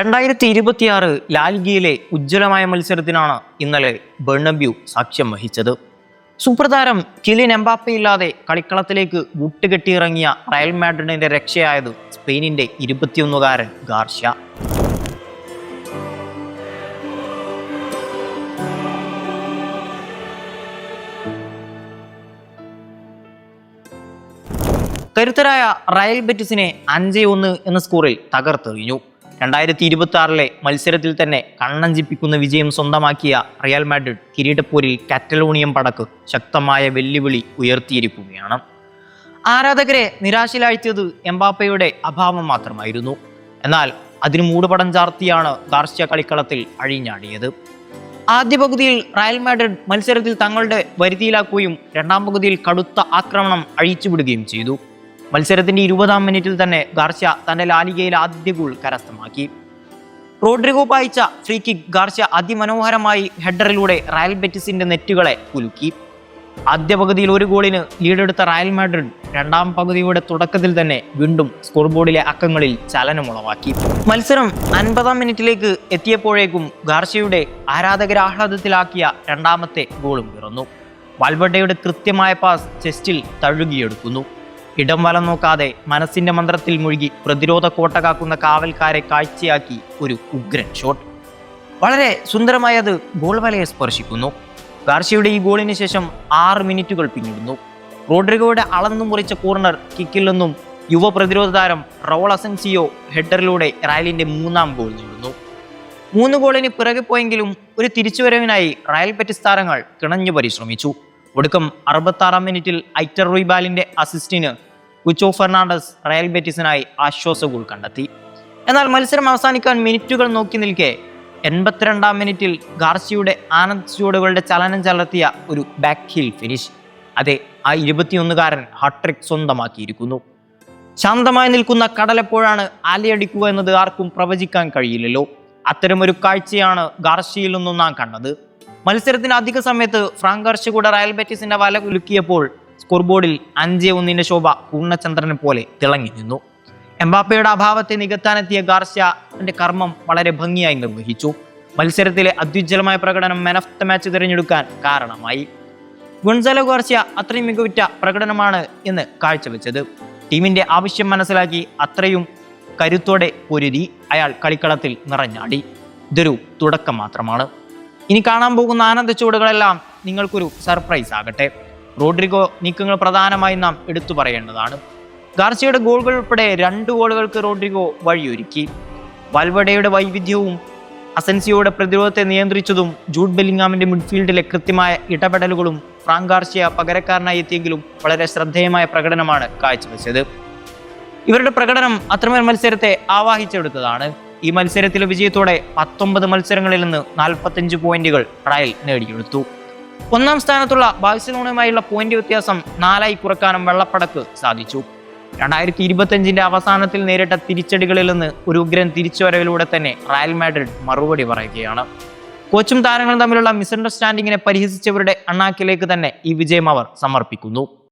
രണ്ടായിരത്തി ഇരുപത്തിയാറ് ലാൽഗിയിലെ ഉജ്ജ്വലമായ മത്സരത്തിനാണ് ഇന്നലെ ബെർണബ്യൂ സാക്ഷ്യം വഹിച്ചത്. സൂപ്രതാരം കിലിൻ എംബാപ്പയില്ലാതെ കളിക്കളത്തിലേക്ക് വിട്ടുകെട്ടിയിറങ്ങിയ റയൽ മാഡ്രിഡിന്റെ രക്ഷയായത് സ്പെയിനിന്റെ ഇരുപത്തിയൊന്നുകാരൻ ഗാർഷ്യ. കരുത്തരായ റയൽ ബെറ്റിസിനെ അഞ്ച് ഒന്ന് എന്ന സ്കോറിൽ തകർത്തെറിഞ്ഞു. രണ്ടായിരത്തി ഇരുപത്തി ആറിലെ മത്സരത്തിൽ തന്നെ കണ്ണഞ്ചിപ്പിക്കുന്ന വിജയം സ്വന്തമാക്കിയ റിയൽ മാഡ്രിഡ് കിരീടപ്പോരിൽ കാറ്റലോണിയം പടക്ക് ശക്തമായ വെല്ലുവിളി ഉയർത്തിയിരിക്കുകയാണ്. ആരാധകരെ നിരാശയിലാഴ്ത്തിയത് എംബാപ്പയുടെ അഭാവം മാത്രമായിരുന്നു. എന്നാൽ അതിന് മൂടുപടം ചാർത്തിയാണ് ഗാർഷ്യ കളിക്കളത്തിൽ അഴിഞ്ഞാടിയത്. ആദ്യ പകുതിയിൽ റയൽ മാഡ്രിഡ് മത്സരത്തിൽ തങ്ങളുടെ വരുതിയിലാക്കുകയും രണ്ടാം പകുതിയിൽ കടുത്ത ആക്രമണം അഴിച്ചുവിടുകയും ചെയ്തു. മത്സരത്തിന്റെ ഇരുപതാം മിനിറ്റിൽ തന്നെ ഗാർഷ്യ തന്റെ ലാലികയിൽ ആദ്യ ഗോൾ കരസ്ഥമാക്കി. റോഡ്രിഗോ പായിച്ച ഫ്രീ കിക്ക് ഗാർഷ്യ അതിമനോഹരമായി ഹെഡറിലൂടെ റയൽ ബെറ്റിസിന്റെ നെറ്റുകളെ കുലുക്കി. ആദ്യ പകുതിയിൽ ഒരു ഗോളിന് ലീഡെടുത്ത റയൽ മാഡ്രിഡ് രണ്ടാം പകുതിയുടെ തുടക്കത്തിൽ തന്നെ വീണ്ടും സ്കോർ ബോർഡിലെ അക്കങ്ങളിൽ ചലനമുളവാക്കി. മത്സരം അൻപതാം മിനിറ്റിലേക്ക് എത്തിയപ്പോഴേക്കും ഗാർഷ്യയുടെ ആരാധകരാഹ്ലാദത്തിലാക്കിയ രണ്ടാമത്തെ ഗോളും പിറന്നു. വാൽബഡയുടെ കൃത്യമായ പാസ് ചെസ്റ്റിൽ തഴുകിയെടുക്കുന്നു. ഇടം വലം നോക്കാതെ മനസ്സിന്റെ മന്ത്രത്തിൽ മുഴുകി പ്രതിരോധ കോട്ട കാക്കുന്ന കാവൽക്കാരെ കാഴ്ചയാക്കി ഒരു ഉഗ്രൻ ഷോട്ട് വളരെ സുന്ദരമായി അത് ഗോൾ വലയെ സ്പർശിക്കുന്നു. ഗാർഷ്യയുടെ ഈ ഗോളിന് ശേഷം ആറ് മിനിറ്റുകൾ പിന്നിടുന്നു. റോഡ്രിഗോയുടെ അളന്നു മുറിച്ച കോർണർ കിക്കിൽ നിന്നും യുവ പ്രതിരോധ താരം റോൾ അസൻസിയോ ഹെഡറിലൂടെ റയലിന്റെ മൂന്നാം ഗോൾ നേടുന്നു. മൂന്ന് ഗോളിന് പിറകെ പോയെങ്കിലും ഒരു തിരിച്ചുവരവിനായി റയൽ പെറ്റിസ് താരങ്ങൾ കിണഞ്ഞു പരിശ്രമിച്ചു. ഒടുക്കം അറുപത്താറാം മിനിറ്റിൽ ഐറ്റർ റുയ്ബാലിന്റെ അസിസ്റ്റിന് കുച്ചോ ഫെർണാണ്ടസ് റയൽ ബെറ്റിസിനായി ആശ്വാസ ഗോൾ കണ്ടെത്തി. എന്നാൽ മത്സരം അവസാനിക്കാൻ മിനിറ്റുകൾ നോക്കി നിൽക്കെ എൺപത്തിരണ്ടാം മിനിറ്റിൽ ഗാർസിയുടെ ആനന്ദ് ചുവടുകളുടെ ചലനം ചലർത്തിയ ഒരു ബാക്ക് ഹിൽ ഫിനിഷ് അതെ ആ ഇരുപത്തിയൊന്നുകാരൻ ഹാട്രിക് സ്വന്തമാക്കിയിരിക്കുന്നു. ശാന്തമായി നിൽക്കുന്ന കടലെപ്പോഴാണ് അലയടിക്കുക എന്നത് ആർക്കും പ്രവചിക്കാൻ കഴിയില്ലല്ലോ. അത്തരമൊരു കാഴ്ചയാണ് ഗാർഷിയിൽ നിന്നും നാം കണ്ടത്. മത്സരത്തിന് അധിക സമയത്ത് ഫ്രാങ്ക് കൂടെ റയൽ ബെറ്റീസിന്റെ വല കുലുക്കിയപ്പോൾ സ്കോർ ബോർഡിൽ അഞ്ച് ഒന്നിന്റെ ശോഭ പൂർണചന്ദ്രനെ പോലെ തിളങ്ങി നിന്നു. എംബാപ്പയുടെ അഭാവത്തെ നികത്താനെത്തിയ ഗാർഷ്യ തന്റെ കർമ്മം വളരെ ഭംഗിയായി നിർവഹിച്ചു. മത്സരത്തിലെ അത്യുജ്വലമായ പ്രകടനം മാൻ ഓഫ് ദ മാച്ച് തിരഞ്ഞെടുക്കാൻ കാരണമായി. ഗുൺസലോ ഗാർഷ്യ അത്രയും മികവുറ്റ പ്രകടനമാണ് എന്ന് കാഴ്ചവെച്ചത്. ടീമിന്റെ ആവശ്യം മനസ്സിലാക്കി അത്രയും കരുത്തോടെ പൊരുതി അയാൾ കളിക്കളത്തിൽ നിറഞ്ഞാടി. ഇതൊരു തുടക്കം മാത്രമാണ്. ഇനി കാണാൻ പോകുന്ന ആനന്ദ ചുവടുകളെല്ലാം നിങ്ങൾക്കൊരു സർപ്രൈസ് ആകട്ടെ. റോഡ്രിഗോ നീക്കങ്ങൾ പ്രധാനമായി നാം എടുത്തു പറയേണ്ടതാണ്. ഗാർസിയുടെ ഗോളുകൾ ഉൾപ്പെടെ രണ്ട് ഗോളുകൾക്ക് റോഡ്രിഗോ വഴിയൊരുക്കി. വൽവഡയുടെ വൈവിധ്യവും അസൻസിയോയുടെ പ്രതിരോധത്തെ നിയന്ത്രിച്ചതും ജൂഡ് ബെല്ലിംഗാമിന്റെ മിഡ്ഫീൽഡിലെ കൃത്യമായ ഇടപെടലുകളും ഫ്രാങ്ക് ഗാർസിയ പകരക്കാരനായി എത്തിയെങ്കിലും വളരെ ശ്രദ്ധേയമായ പ്രകടനമാണ് കാഴ്ചവെച്ചത്. ഇവരുടെ പ്രകടനം അത്രമേൽ മത്സരത്തെ ആവാഹിച്ചെടുത്തതാണ്. ഈ മത്സരത്തിലെ വിജയത്തോടെ പത്തൊമ്പത് മത്സരങ്ങളിൽ നിന്ന് നാൽപ്പത്തഞ്ച് പോയിന്റുകൾ റയൽ നേടിയെടുത്തു. ഒന്നാം സ്ഥാനത്തുള്ള ബാഴ്സലോണയുമായുള്ള പോയിന്റ് വ്യത്യാസം നാലായി കുറക്കാനും വെള്ളപ്പടക്ക് സാധിച്ചു. രണ്ടായിരത്തി ഇരുപത്തഞ്ചിന്റെ അവസാനത്തിൽ നേരിട്ട തിരിച്ചടികളിൽ നിന്ന് ഒരു ഉഗ്രൻ തിരിച്ചുവരവിലൂടെ തന്നെ റയൽ മാഡ്രിഡ് മറുപടി പറയുകയാണ്. കോച്ചും താരങ്ങളും തമ്മിലുള്ള മിസ്അണ്ടർസ്റ്റാൻഡിങ്ങിനെ പരിഹസിച്ചവരുടെ അണ്ണാക്കിലേക്ക് തന്നെ ഈ വിജയം അവർ സമർപ്പിക്കുന്നു.